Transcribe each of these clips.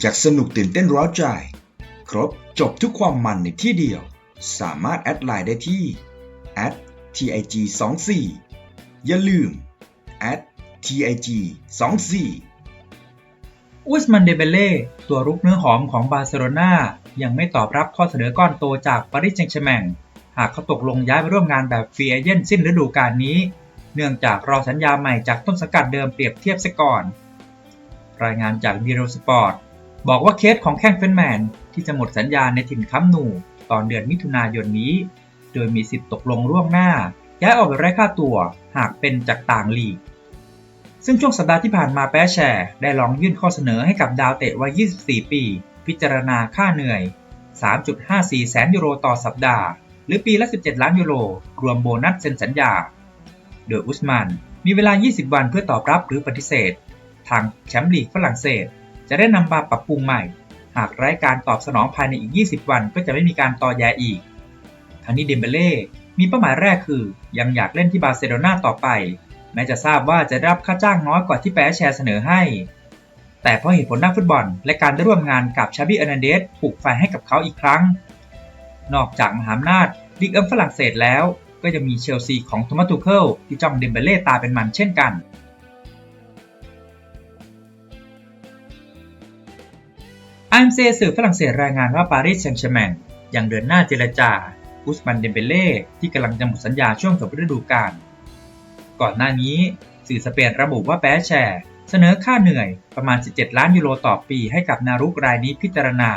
อยากสนุกตื่นเต้นร้าวใจ ครบจบทุกความมันในที่เดียว สามารถแอดไลน์ได้ที่ @tig 2 4อย่าลืม @tig 2 4อุสมันเดเบเล่ตัวรุกเนื้อหอมของบาร์เซโลนายังไม่ตอบรับข้อเสนอก้อนโตจากปารีสแซงต์แชร์แมงหากเขาตกลงย้ายไปร่วมงานแบบฟรีเอเจนต์สิ้นฤดูกาลนี้ เนื่องจากรอสัญญาใหม่จากต้นสังกัดเดิมเปรียบเทียบซะก่อน รายงานจากดีโรสปอร์ต บอกว่าเคสของแข้งเฟนแมนที่จะหมดสัญญาในถิ่นคัมป์นูตอนเดือนมิถุนายนนี้ โดยมีสิทธิ์ตกลงล่วงหน้า ย้ายออกไปไร้ค่าตัวหากเป็นจากต่างลีก ซึ่งช่วงสัปดาห์ที่ผ่านมาแปแชร์ได้ลองยื่นข้อเสนอให้กับดาวเตะวัย 24 ปี พิจารณาค่าเหนื่อย 3.54 แสนยูโรต่อสัปดาห์ หรือปีละ 17 ล้านยูโร รวมโบนัสเซ็นสัญญา โดยอุสมานมีเวลา 20 วันเพื่อตอบรับหรือปฏิเสธ ทางแชมป์ลีกฝรั่งเศส จะได้นำมาปรับปรุงใหม่ หากไร้การตอบสนองภายในอีก 20 วัน ก็จะไม่มีการต่อแยอีกทางนี้เดมเบเล่มีเป้าหมายแรกคือ ยังอยากเล่นที่บาร์เซโลนาต่อไป แม้จะทราบว่าจะได้รับค่าจ้างน้อยกว่าที่แปรแชร์เสนอให้ แต่เพราะเหตุผลด้านฟุตบอล และการได้ร่วมงานกับชาบิเอร์นันเดสผูกไฟให้กับเขาอีกครั้ง นอกจากมหาอำนาจลีกเอิมฝรั่งเศสแล้ว ก็จะมีเชลซีของโทมัสตูเคิลที่จ้องเดมเบเล่ตาเป็นมันเช่นกัน อันเซสื่อฝรั่งเศสรายงานว่าปารีสแซงต์แชร์แมงยังเดินหน้าเจรจา อุสมันเดมเบเล่ที่กำลังจะหมดสัญญาช่วงจบฤดูกาล ก่อนหน้านี้สื่อสเปนระบุว่าแปแชร์เสนอค่าเหนื่อยประมาณ 17 ล้านยูโรต่อปีให้กับนารุกรายนี้พิจารณา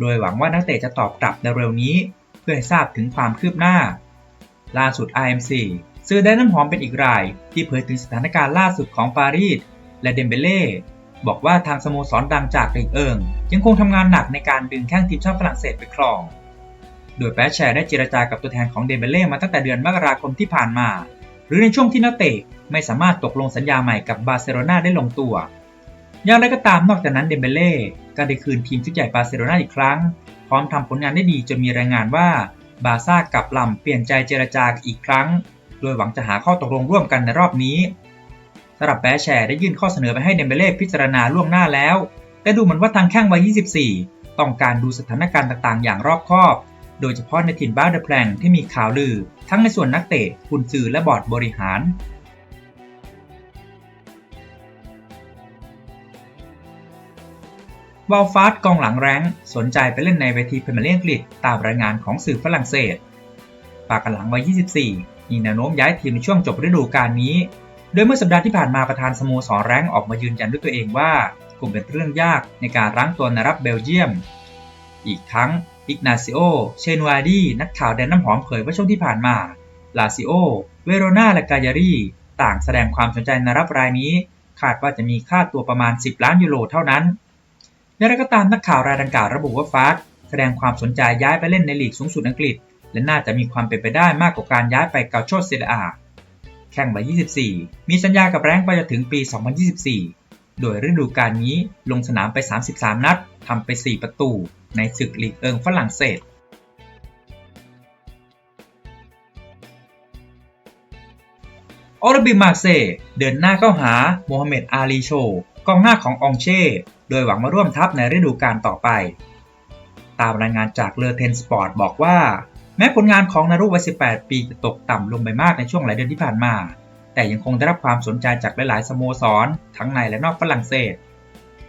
โดยหวังว่านักเตะจะตอบกลับในเร็วนี้ เพื่อให้ทราบถึงความคืบหน้า ล่าสุด IMC ซื้อได้น้ำหอมเป็นอีกราย ที่เผยถึงสถานการณ์ล่าสุดของปารีสและเดมเบเล่ บอกว่าทางสโมสรดังจากลีกเอิง ยังคงทำงานหนักในการดึงแข้งทีมชาติฝรั่งเศสไปครอง โดยแปชแชร์ได้เจรจากับตัวแทนของเดมเบเล่มาตั้งแต่เดือนมกราคมที่ผ่านมา หรือในช่วงที่นักเตะไม่สามารถตกลงสัญญาใหม่กับบาร์เซโลนาได้ลงตัว อย่างไรก็ตามนอกจากนั้นเดมเบเล่ก็ได้คืนทีมชุดใหญ่บาร์เซโลนาอีกครั้ง พร้อมทำผลงานได้ดีจนมีรายงานว่าบาซ่ากับลำเปลี่ยนใจเจรจาอีกครั้ง โดยหวังจะหาข้อตกลงร่วมกันในรอบนี้ สำหรับแปแชร์ได้ยื่นข้อเสนอไปให้เดมเบเล่พิจารณาล่วงหน้าแล้ว แต่ดูเหมือนว่าทางแข้งวัย 24 ต้องการดูสถานการณ์ต่างๆ อย่างรอบคอบ โดยเฉพาะในถิ่นบ้านเดอะแพลงที่มีข่าวลือ ทั้งในส่วนนักเตะคุณสื่อและบอร์ดบริหารวอลฟาสกองหลังแรงสนใจไปเล่นในเวทีพรีเมียร์ลีกอังกฤษตามรายงานของสื่อฝรั่งเศส ปากกันหลังวัย 24 มีแนวโน้มย้ายทีมในช่วงจบฤดูกาลนี้ โดยเมื่อสัปดาห์ที่ผ่านมาประธานสโมสรแรงออกมายืนยันด้วยตัวเองว่าคงเป็นเรื่องยากในการรั้งตัวในรับเบลเยียม อีกทั้งอิกนาซิโอ เชนวาดี นักข่าวแดนน้ำหอมเผยว่าช่วงที่ผ่านมา ลาซิโอ เวโรนาและกายารีต่างแสดงความสนใจในรับรายนี้ คาดว่าจะมีค่าตัวประมาณ 10 ล้านยูโรเท่านั้นอย่างไรก็ตามนักข่าวรายดังกล่าวระบุว่าฟาสแสดงความสนใจย้ายไปเล่นในลีกสูงสุดอังกฤษ และน่าจะมีความเป็นไปได้มากกว่าการย้ายไปเกาโชเซเดอา แข่งวัย24มีสัญญากับแรงไปจนถึงปี 2024 โดยฤดูกาลนี้ลงสนามไป 33 นัดทำไป 4 ประตู ในศึกลีกเอิงฝรั่งเศสออร์บิมาเซ่เดินหน้าเข้าหาโมฮัมเหม็ดอาลีโชกองหน้าขององเช่ โดยหวังมาร่วมทัพในฤดูกาลต่อไป ตามรายงานจากเลอเทนสปอร์ตบอกว่า แม้ผลงานของนารุวัย 18 ปีจะตกต่ำลงไปมากในช่วงหลายเดือนที่ผ่านมา แต่ยังคงได้รับความสนใจจากหลายๆ สโมสร ทั้งในและนอกฝรั่งเศส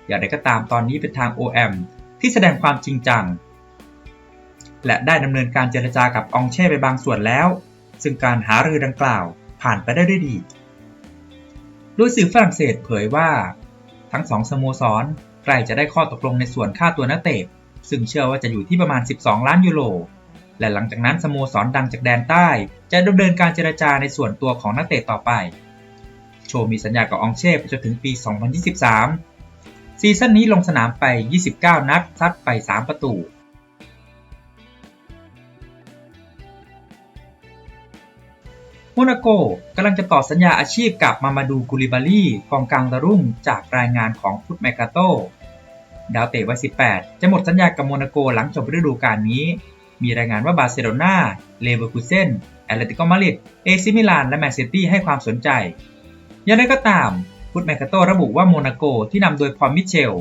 อย่างไรก็ตามตอนนี้เป็นทาง OM ที่แสดงความจริงจัง และได้ดำเนินการเจรจากับองเช่ไปบางส่วนแล้ว ซึ่งการหารือดังกล่าวผ่านไปได้ด้วยดี โดยสื่อฝรั่งเศสเผยว่า ทั้งสองสโมสรใกล้จะได้ข้อตกลงในส่วนค่าตัวนักเตะซึ่งเชื่อว่าจะอยู่ที่ประมาณ 12 ล้านยูโร และหลังจากนั้นสโมสรดังจากแดนใต้ จะดำเนินการเจรจาในส่วนตัวของนักเตะต่อไป โชว์มีสัญญากับองเช่ไปจนถึงปี 2023 ซีซั่นนี้ลงสนามไป 29 นัดซัดไป 3 ประตูโมนาโกกำลังจะต่อสัญญาอาชีพกับมามาดูกุลิบาลีกองกลางดารุ่งจากรายงานของฟุตแมกาโตดาวเตะวัย18 จะหมดสัญญากับโมนาโกหลังจบฤดูกาลนี้ มีรายงานว่าบาร์เซโลนาเลเวอร์คูเซนแอตเลติโกมาริดเอซิมิลาน และแมนซิตี้ให้ความสนใจ อย่างไรก็ตามฟุตแมคคาโตระบุว่าโมนาโกที่นำโดยพอลมิเชล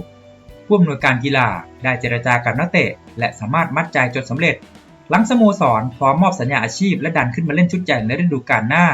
ผู้อำนวยการกีฬาได้เจรจากับนักเตะ และสามารถมัดใจจนสำเร็จ หลังสโมสรพร้อมมอบสัญญาอาชีพและดันขึ้นมาเล่นชุดใหญ่ในฤดูกาลหน้า